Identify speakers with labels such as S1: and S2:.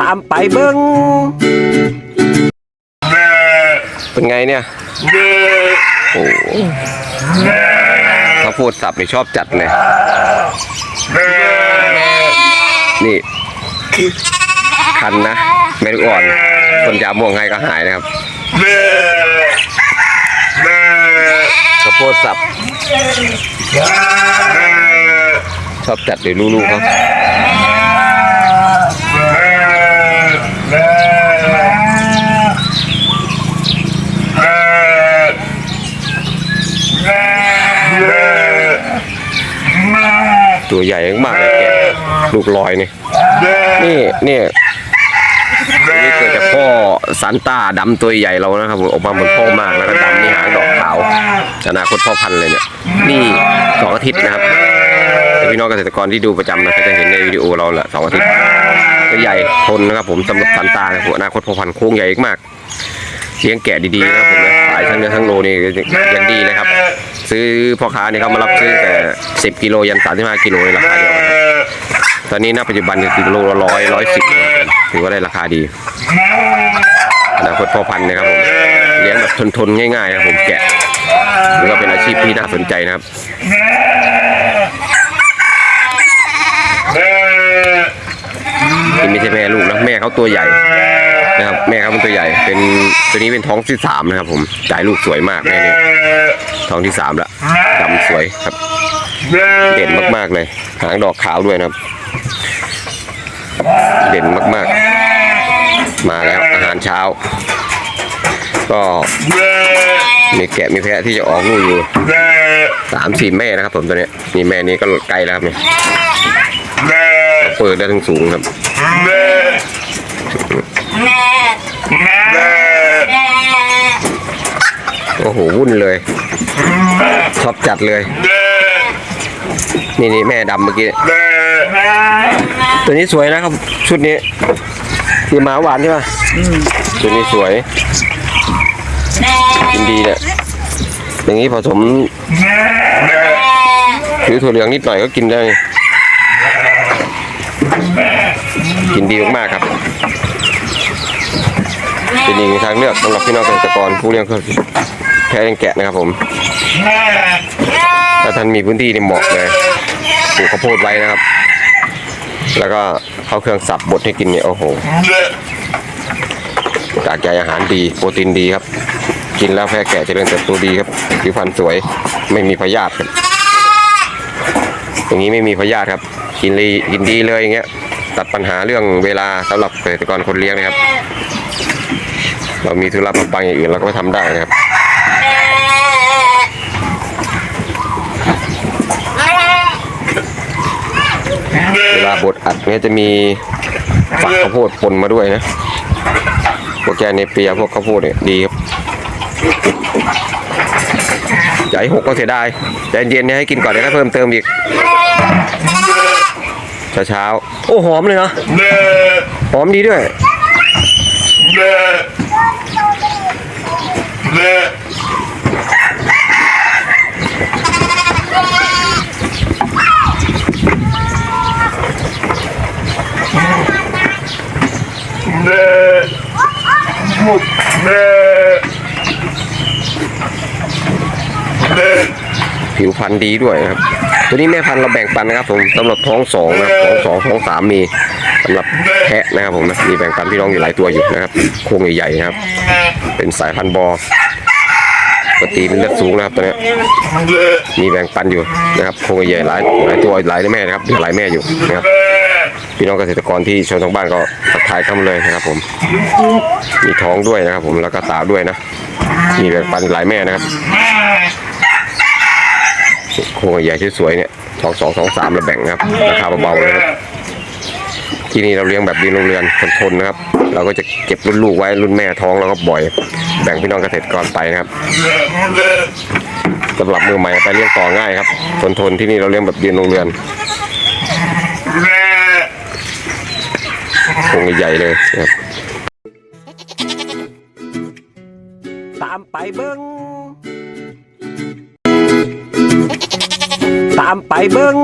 S1: ตามไปเบิ้งเป็นไงเนี่ย โอ้ข้าวโพดสับนี่ชอบจัดเลยนี่ คันนะไม่ได้อ่อนคนยาม่วงให้ก็หายนะครับข้าวโพดสับ ชอบจัดเลยลูกๆเขา ตัวใหญ่มากเลยแกะลูกลอยนี่นี่นี่นี่เกิดจากพ่อซันต้าดำตัวใหญ่เรานะครับผมออกมาเหมือนพ่อมากแล้วก็ดำนี่หางดอกขาวอนาคตพ่อพันธุ์เลยเนี่ยนี่สองอาทิตย์นะครับพี่น้องเกษตรกรที่ดูประจำนะก็จะเห็นในวิดีโอเราแหละสองอาทิตย์ตัวใหญ่ทนนะครับผมสำหรับซันต้านะครับผมอนาคตพ่อพันธุ์โค้งใหญ่มากเลี้ยงแกะดีๆนะครับผมนะขายทั้งเนื้อทั้งโลนี่ยังดีนะครับ ซื้อพ่อค้าเนี่ยเขามารับซื้อแต่10กิโลยัน35กิโลในราคาเดียวกันตอนนี้ณปัจจุบันกิโลละร้อยร้อยสิบถือว่าได้ราคาดีอนาคตพ่อพันธุ์นะครับผมเลี้ยงแบบทนๆง่ายๆครับผมแกะนี่ก็เป็นอาชีพที่น่าสนใจนะครับนี่ไม่ใช่แม่ลูกนะแม่เขาตัวใหญ่ นะครับแม่เขาเป็นตัวใหญ่ เป็นตัวนี้เป็นท้องที่สามนะครับ ผมจ่ายลูกสวยมากแม่นี่ท้องที่สามละดำสวยครับ เด่นมากๆเลย หางดอกขาวด้วยนะครับ เด่นมากๆ มาแล้วอาหารเช้า ก็มีแกะมีแพะที่จะออกลูกอยู่สามสี่แม่นะครับ ผมตัวนี้นี่แม่นี้ก็ใกลแล้วครับเนี่ยเปิดได้ทั้งสูงครับ โอ้โห วุ่นเลยชอบจัดเลย นี่นี่แม่ดำเมื่อกี้ ตัวนี้สวยนะครับ ชุดนี้คือหมาหวานใช่ไหมตัวนี้สวยกินดีเนี่ยอย่างนี้ผสมถือถั่วเหลืองนิดหน่อยก็กินได้ กินดีมากๆครับ เป็นอีกหนึ่งทางเลือกสำหรับพี่น้องเกษตรกรผู้เลี้ยงแพะเลี้ยงแกะนะครับผมถ้าท่านมีพื้นที่นี่เหมาะเลยปลูกข้าวโพดไว้นะครับ แล้วก็เข้าเครื่องสับบดให้กินเนี่ยโอ้โหกากใยอาหารดีโปรตีนดีครับ กินแล้วแพะแกะเจริญเติบโตดีครับผิวพรรณสวยไม่มีพยาธิครับอย่างนี้ไม่มีพยาธิครับ กินดีกินดีเลยอย่างเงี้ยตัดปัญหาเรื่องเวลาสำหรับเกษตรกรคนเลี้ยงนะครับ เรามีธุระปังๆอย่างอื่นเราก็ไปทำได้นะครับเวลาบดอัดเนี่ยจะมีฝักข้าวโพดปนมาด้วยนะพวกแกเนเปียพวกข้าวโพดเนี่ยดีครับให้หกก็เสียดายใจเย็นเนี่ยให้กินก่อนเดี๋ยวก็เพิ่มเติมอีกเช้าโอ้หอมเลยเนาะหอมดีด้วย ผิวพรรณดีด้วยนะครับ ตัวนี้แม่พันธุ์เราแบ่งปันนะครับ ผมสำหรับท้องสองนะครับท้องสองท้องสามมีสำหรับแพะนะครับผมนะมีแบ่งปันพี่น้องอยู่หลายตัวอยู่นะครับโครงใหญ่ๆนะครับ เป็นสายพันธุ์บอปกติเป็นเลือดสูงนะครับตัวเนี้ยมีแบ่งปันอยู่นะครับโครงใหญ่ๆหลายหลายตัวหลายแม่นะครับหลายแม่อยู่นะครับ พี่น้องเกษตรกรที่ชมทางบ้านก็ทักทายเข้ามาเลยนะครับ ผม มีท้องด้วยนะครับ ผมแล้วก็สาวด้วยนะมีแบ่งปันหลายแม่นะครับโครงใหญ่สวยเนี่ยสองสองสองสามเราแบ่งนะครับราคาเบาๆเลยครับที่นี่เราเลี้ยงแบบดินโรงเรือนทนๆนะครับ เราก็จะเก็บรุ่นลูกไว้รุ่นแม่ท้องแล้วก็บ่อย แบ่งพี่น้องเกษตรกรไปนะครับสำหรับมือใหม่ไปเลี้ยงต่อง่ายครับทนๆที่นี่เราเลี้ยงแบบดินโรงเรือนโครง ใหญ่ๆเลยนะครับตามไปเบิ้งตามไปเบิ้ง